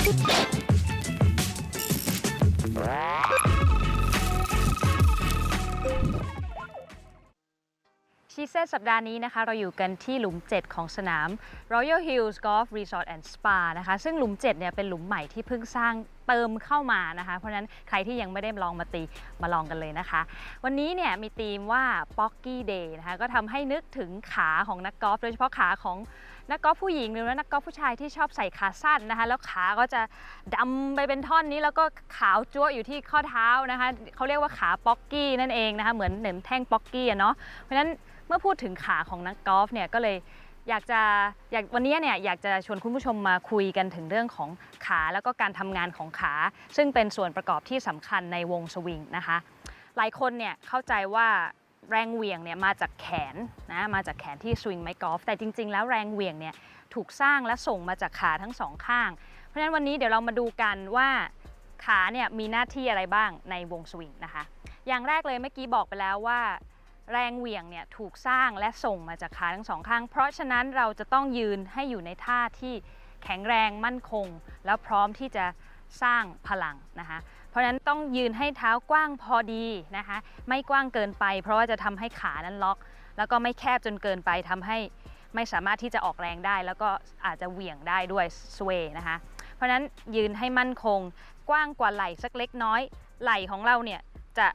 ชีเซตสัปดาห์นี้นะคะ เราอยู่กันที่หลุม 7 ของสนาม Royal Hills Golf Resort and Spa นะคะ ซึ่งหลุม 7 เนี่ยเป็นหลุมใหม่ที่เพิ่งสร้าง เติมเข้ามานะคะ เพราะฉะนั้นใครที่ยังไม่ได้ลองมาตีมาลองกันเลยนะคะ วันนี้เนี่ยมีธีมว่า Pocky Day นะคะก็ทำให้นึกถึงขาของนักกอล์ฟโดยเฉพาะขาของนักกอล์ฟผู้หญิงหรือว่านักกอล์ฟผู้ชายที่ชอบใส่ขาสั้นนะคะ แล้วขาก็จะดำไปเป็นท่อนนี้แล้วก็ขาวจั๊วอยู่ที่ข้อเท้านะคะเขาเรียกว่าขาป๊อกกี้นั่นเองนะคะเหมือนเหมือนแท่งป๊อกกี้อะเนาะเพราะฉะนั้นเมื่อพูดถึงขาของนักกอล์ฟเนี่ยก็เลย อยากจะอยากวันนี้เนี่ยอยากจะชวนคุณผู้ชมมาคุยกันถึงเรื่องของขาแล้วก็การทำงานของขา ซึ่งเป็นส่วนประกอบที่สำคัญในวงสวิงนะคะ หลายคนเนี่ยเข้าใจว่าแรงเหวี่ยงเนี่ยมาจากแขนนะมาจากแขนที่สวิงไม้กอล์ฟแต่จริง ๆ แล้วแรงเหวี่ยงเนี่ยถูกสร้างและส่งมาจากขาทั้งสองข้าง เพราะฉะนั้นวันนี้เดี๋ยวเรามาดูกันว่าขาเนี่ยมีหน้าที่อะไรบ้างในวงสวิงนะคะ อย่างแรกเลยเมื่อกี้บอกไปแล้วว่า แรงเหวี่ยงเนี่ยถูกสร้างและส่งมาจากขาทั้งสองข้าง เพราะฉะนั้นเราจะต้องยืนให้อยู่ในท่าที่แข็งแรงมั่นคง แล้วพร้อมที่จะสร้างพลังนะคะ เพราะฉะนั้นต้องยืนให้เท้ากว้างพอดีนะคะ ไม่กว้างเกินไป เพราะว่าจะทำให้ขานั้นล็อก แล้วก็ไม่แคบจนเกินไปทำให้ไม่สามารถที่จะออกแรงได้ แล้วก็อาจจะเหวี่ยงได้ด้วยสเวนะคะ เพราะฉะนั้นยืนให้มั่นคง กว้างกว่าไหล่สักเล็กน้อย ไหล่ของเราเนี่ยจะ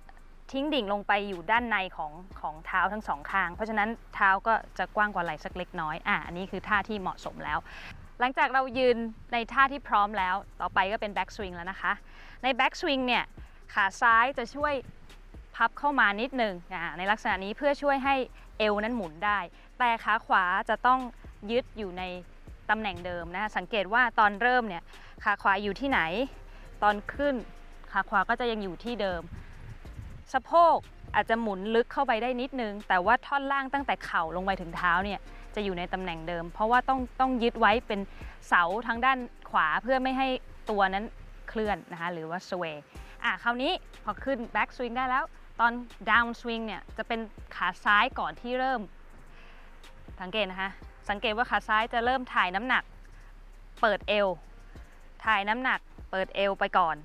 ทิ้งดิ่งลงไปอยู่ด้านในของของเท้าทั้งสองข้าง เพราะฉะนั้นเท้าก็จะกว้างกว่าไหล่สักเล็กน้อยอะอันนี้คือท่าที่เหมาะสมแล้ว หลังจากเรายืนในท่าที่พร้อมแล้ว ต่อไปก็เป็นแบ็กสวิงแล้วนะคะ ในแบ็กสวิงเนี่ยขาซ้ายจะช่วยพับเข้ามานิดหนึงอ่าในลักษณะนี้เพื่อช่วยให้เอวนั้นหมุนได้ แต่ขาขวาจะต้องยึดอยู่ในตำแหน่งเดิมนะคะสังเกตว่าตอนเริ่มเนี่ยขาขวาอยู่ที่ไหน ตอนขึ้นขาขวาก็จะยังอยู่ที่เดิม สะโพกอาจจะหมุนลึกเข้าไปได้นิดนึง แต่ว่าท่อนล่างตั้งแต่เข่าลงไปถึงเท้าเนี่ยจะอยู่ในตำแหน่งเดิม เพราะว่าต้องต้องยึดไว้เป็นเสาทางด้านขวาเพื่อไม่ให้ตัวนั้นเคลื่อนนะคะหรือว่า sway อะคราวนี้พอขึ้น back swing ได้แล้ว ตอน down swing เนี่ยจะเป็นขาซ้ายก่อนที่เริ่ม สังเกตนะคะ สังเกตว่าขาซ้ายจะเริ่มถ่ายน้ำหนัก เปิดเอว ถ่ายน้ำหนัก เปิดเอวไปก่อน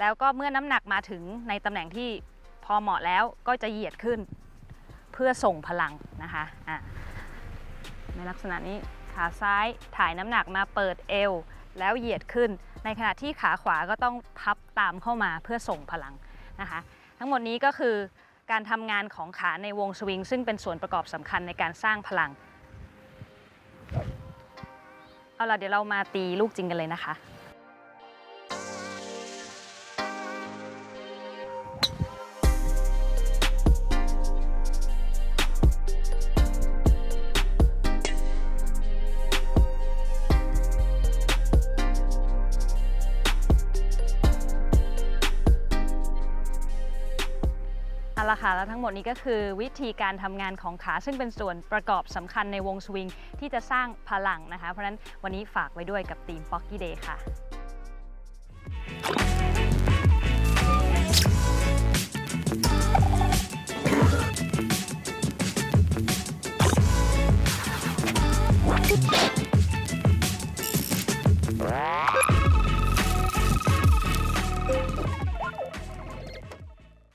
แล้วก็เมื่อน้ำหนักมาถึงในตำแหน่งที่ พอเหมาะแล้วก็จะเหยียดขึ้น เพื่อส่งพลังนะคะอะในลักษณะนี้ขาซ้ายถ่ายน้ำหนักมาเปิดเอว แล้วเหยียดขึ้น ในขณะที่ขาขวาก็ต้องพับตามเข้ามาเพื่อส่งพลังนะคะ ทั้งหมดนี้ก็คือการทำงานของขาในวงสวิง ซึ่งเป็นส่วนประกอบสำคัญในการสร้างพลัง เอาล่ะเดี๋ยวเรามาตีลูกจริงกันเลยนะคะ เอาละค่ะแล้วทั้งหมดนี้ก็คือวิธีการทำงานของขาซึ่งเป็นส่วนประกอบสำคัญในวงสวิงที่จะสร้างพลังนะคะ เพราะฉะนั้นวันนี้ฝากไว้ด้วยกับทีม Pocky Day ค่ะ